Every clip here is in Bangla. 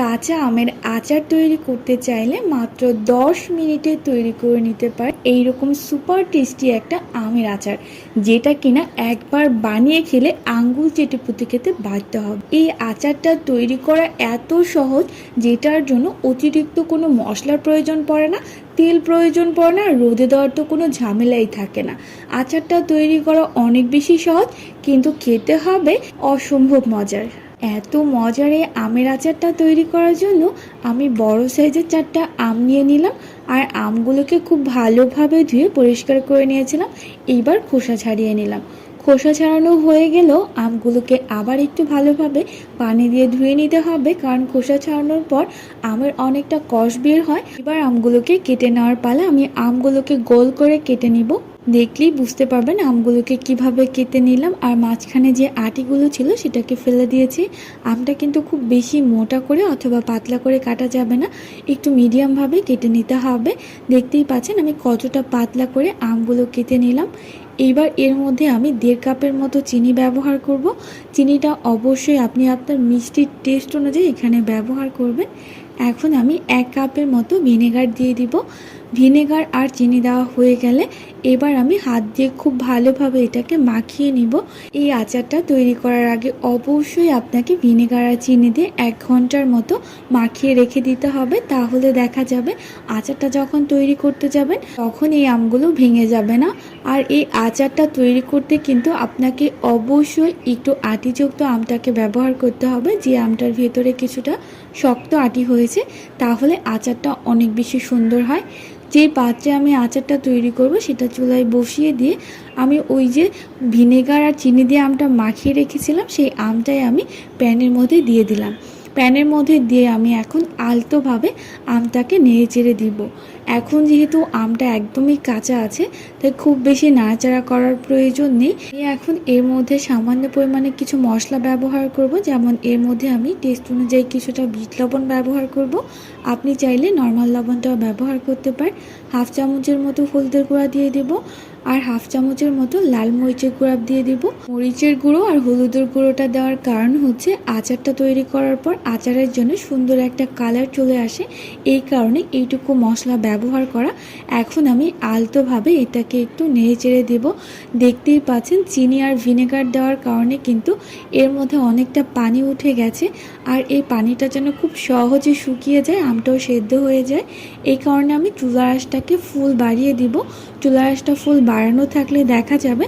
কাঁচা আমের আচার তৈরি করতে চাইলে মাত্র দশ মিনিটে তৈরি করে নিতে পারে এইরকম সুপার টেস্টি একটা আমের আচার, যেটা কিনা একবার বানিয়ে খেলে আঙ্গুল চেটে পুঁতে খেতে বাধ্য হবে। এই আচারটা তৈরি করা এত সহজ, যেটার জন্য অতিরিক্ত কোনো মশলার প্রয়োজন পড়ে না, তেল প্রয়োজন পড়ে না, রোদে দেওয়ার তো কোনো ঝামেলাই থাকে না। আচারটা তৈরি করা অনেক বেশি সহজ, কিন্তু খেতে হবে অসম্ভব মজার। এত মজার এই আমের আচারটা তৈরি করার জন্য আমি বড় সাইজের চারটা আম নিয়ে নিলাম আর আমগুলোকে খুব ভালোভাবে ধুয়ে পরিষ্কার করে নিয়েছিলাম। এইবার খোসা ছাড়িয়ে নিলাম। খোসা ছাড়ানো হয়ে গেলেও আমগুলোকে আবার একটু ভালোভাবে পানি দিয়ে ধুয়ে নিতে হবে কারণ খোসা ছাড়ানোর পর আমের অনেকটা কষ বের হয়। এবার আমগুলোকে কেটে নেওয়ার পালা আমি আমগুলোকে গোল করে কেটে নিব। দেখলেই বুঝতে পারবেন আমগুলোকে কীভাবে কেটে নিলাম আর মাঝখানে যে আটিগুলো ছিল সেটাকে ফেলে দিয়েছি। আমটা কিন্তু খুব বেশি মোটা করে অথবা পাতলা করে কাটা যাবে না, একটু মিডিয়ামভাবে কেটে নিতে হবে। দেখতেই পাচ্ছেন আমি কতটা পাতলা করে আমগুলো কেটে নিলাম। এইবার এর মধ্যে আমি দেড় কাপের মতো চিনি ব্যবহার করব। চিনিটা অবশ্যই আপনি আপনার মিষ্টির টেস্ট অনুযায়ী এখানে ব্যবহার করবেন। এখন আমি এক কাপের মতো ভিনেগার দিয়ে দিব। ভিনেগার আর চিনি দেওয়া হয়ে গেলে এবার আমি হাত দিয়ে খুব ভালোভাবে এটাকে মাখিয়ে নিব। এই আচারটা তৈরি করার আগে অবশ্যই আপনাকে ভিনেগার আর চিনি দিয়ে এক ঘণ্টার মতো মাখিয়ে রেখে দিতে হবে। তাহলে দেখা যাবে আচারটা যখন তৈরি করতে যাবেন, তখন এই আমগুলো ভেঙে যাবে না। আর এই আচারটা তৈরি করতে কিন্তু আপনাকে অবশ্যই একটু আটিযুক্ত আমটাকে ব্যবহার করতে হবে। যে আমটার ভেতরে কিছুটা শক্ত আটি হয়েছে, তাহলে আচারটা অনেক বেশি সুন্দর হয়। যে পাত্রে আমি আচারটা তৈরি করব সেটা চুলায় বসিয়ে দিয়ে আমি ওই যে ভিনেগার আর চিনি দিয়ে আমটা মাখিয়ে রেখেছিলাম, সেই আমটাই আমি প্যানের মধ্যে দিয়ে দিলাম। প্যানের মধ্যে দিয়ে আমি এখন আলতোভাবে আমটাকে নেড়ে চেড়ে দিব। এখন যেহেতু আমটা একদমই কাঁচা আছে, তাই খুব বেশি নাড়াচাড়া করার প্রয়োজন নেই। আমি এখন এর মধ্যে সামান্য পরিমাণে কিছু মশলা ব্যবহার করব, যেমন এর মধ্যে আমি টেস্ট অনুযায়ী কিছুটা বিট লবণ ব্যবহার করব। আপনি চাইলে নর্মাল লবণটাও ব্যবহার করতে পারেন। হাফ চামচের মতো হলদের গুঁড়া দিয়ে দেব, আর হাফ চামচের মতো লাল মরিচের গুঁড়া দিয়ে দিব। মরিচের গুঁড়ো আর হলুদের গুঁড়োটা দেওয়ার কারণ হচ্ছে আচারটা তৈরি করার পর আচারের জন্য সুন্দর একটা কালার চলে আসে। এই কারণে এইটুকু মশলা ব্যবহার করা। এখন আমি আলতোভাবে এটাকে একটু নেড়ে চেড়ে দেব। দেখতেই পাচ্ছেন, চিনি আর ভিনেগার দেওয়ার কারণে কিন্তু এর মধ্যে অনেকটা পানি উঠে গেছে, আর এই পানিটা যেন খুব সহজে শুকিয়ে যায়, আমটাও সেদ্ধ হয়ে যায়। এই কারণে আমি চুলা আঁশটাকে ফুল বাড়িয়ে দিব। চুলা আঁশটা ফুল বাড়ানো থাকলে দেখা যাবে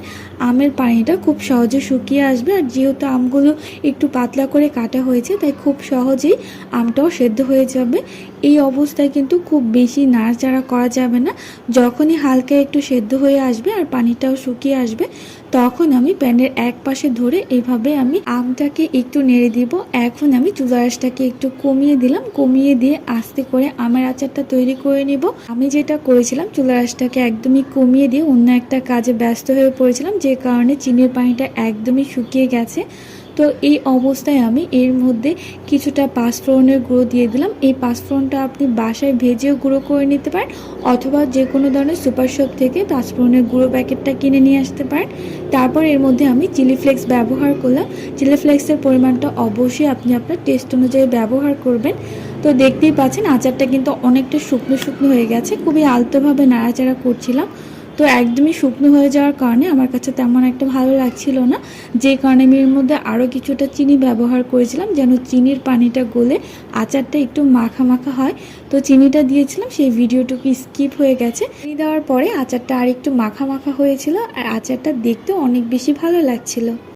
আমের পানিটা খুব সহজে শুকিয়ে আসবে। আর যেহেতু আমগুলো একটু পাতলা করে কাটা হয়েছে, তাই খুব সহজেই আমটাও সেদ্ধ হয়ে যাবে। এই অবস্থায় কিন্তু খুব বেশি নাড়াচাড়া করা যাবে না। যখনই হালকা একটু সেদ্ধ হয়ে আসবে আর পানিটাও শুকিয়ে আসবে, তখন আমি প্যানের এক পাশে ধরে এভাবে আমি আমটাকে একটু নেড়ে দিব। এখন আমি চুলা আঁশটাকে একটু কমিয়ে দিলাম। কমিয়ে দিয়ে আস্তে করে আমের আচারটা তৈরি করে নিব। আমি যেটা করেছিলাম চুলা আঁশটাকে একদমই কমিয়ে দিয়ে অন্য একটা কাজে ব্যস্ত হয়ে পড়েছিলাম, যে কারণে চিনির পানিটা একদমই শুকিয়ে গেছে। তো এই অবস্থায় আমি এর মধ্যে কিছুটা পাঁচফোড়নের গুঁড়ো দিয়ে দিলাম। এই পাঁচফোড়নটা আপনি বাসায় ভেজেও গুঁড়ো করে নিতে পারেন, অথবা যে কোনো ধরনের সুপার শপ থেকে পাঁচফোড়নের গুঁড়ো প্যাকেটটা কিনে নিয়ে আসতে পারেন। তারপর এর মধ্যে আমি চিলি ফ্লেক্স ব্যবহার করলাম। চিলি ফ্লেক্সের পরিমাণটা অবশ্যই আপনি আপনার টেস্ট অনুযায়ী ব্যবহার করবেন। তো দেখতেই পাচ্ছেন, আচারটা কিন্তু অনেকটা শুকনো শুকনো হয়ে গেছে। খুবই আলতোভাবে নাড়াচাড়া করছিলাম। তো একদমই শুকনো হয়ে যাওয়ার কারণে আমার কাছে তেমন একটা ভালো লাগছিল না। যে কারণে আমি এর মধ্যে আরও কিছুটা চিনি ব্যবহার করেছিলাম, যেন চিনির পানিটা গলে আচারটা একটু মাখা মাখা হয়। তো চিনিটা দিয়েছিলাম, সেই ভিডিওটুকু স্কিপ হয়ে গেছে। চিনি দেওয়ার পরে আচারটা আর একটু মাখা মাখা হয়েছিল, আর আচারটা দেখতেও অনেক বেশি ভালো লাগছিল।